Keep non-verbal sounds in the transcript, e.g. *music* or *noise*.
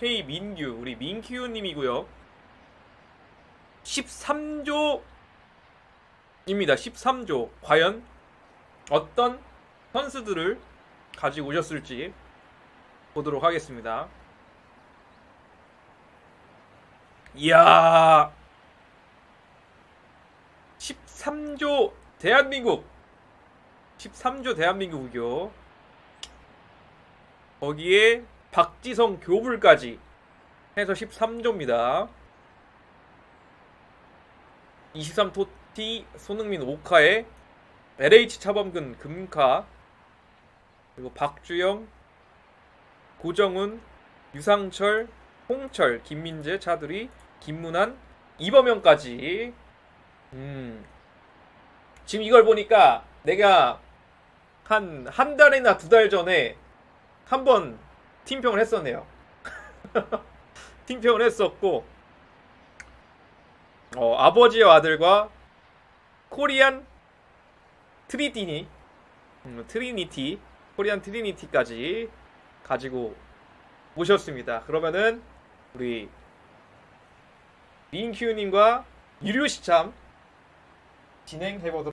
K 민규 우리 민큐님이고요. 13조입니다. 13조 과연 어떤 선수들을 가지고 오셨을지 보도록 하겠습니다. 이야 13조 대한민국 13조 대한민국이요. 거기에 박지성 교불까지 해서 13조입니다. 23 토티 손흥민 오카에 LH 차범근 금카 그리고 박주영 고정훈 유상철 홍철 김민재 차두리 김문환 이범영까지 음 지금 이걸 보니까 내가 한 한 달이나 두 달 전에 한번 팀평을 했었네요. *laughs* 팀평을 했었고 어, 아버지와 아들과 코리안 트리디니 음, 트리니티 코리안 트리니티까지 가지고 오셨습니다. 그러면은 우리 민큐님과 유료 시참 진행해 보도록